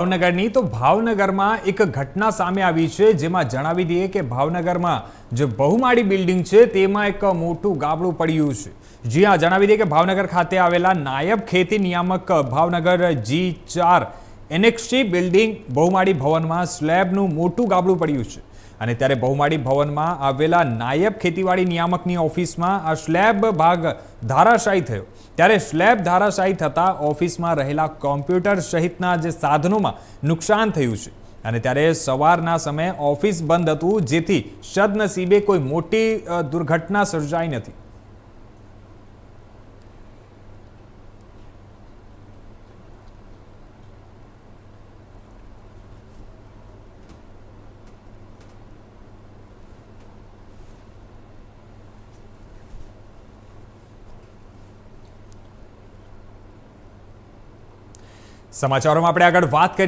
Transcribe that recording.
ભાવનગરની, તો ભાવનગરમાં એક ઘટના સામે આવી છે, જેમાં જણાવી દઈએ કે ભાવનગરમાં જે બહુમાળી બિલ્ડિંગ છે, તેમાં એક મોટું ગાબડું પડ્યું છે. જી હા, જણાવી દઈએ કે ભાવનગર ખાતે આવેલા નાયબ ખેતી નિયામક ભાવનગર જી ચાર એનેક્સી બિલ્ડિંગ બહુમાળી ભવનમાં સ્લેબનું મોટું ગાબડું પડ્યું છે. અને ત્યારે બહુમાળી ભવનમાં આવેલા નાયબ ખેતીવાડી નિયામકની ઓફિસમાં આ સ્લેબ ભાગ ધારાશાયી થયો. ત્યારે સ્લેબ ધારાશાયી થતાં ઓફિસમાં રહેલા કોમ્પ્યુટર સહિતના જે સાધનોમાં નુકસાન થયું છે. અને ત્યારે સવારના સમયે ઓફિસ બંધ હતું, જેથી સદનસીબે કોઈ મોટી દુર્ઘટના સર્જાઈ નથી. સમાચારોમાં આપણે આગળ વાત કરીએ.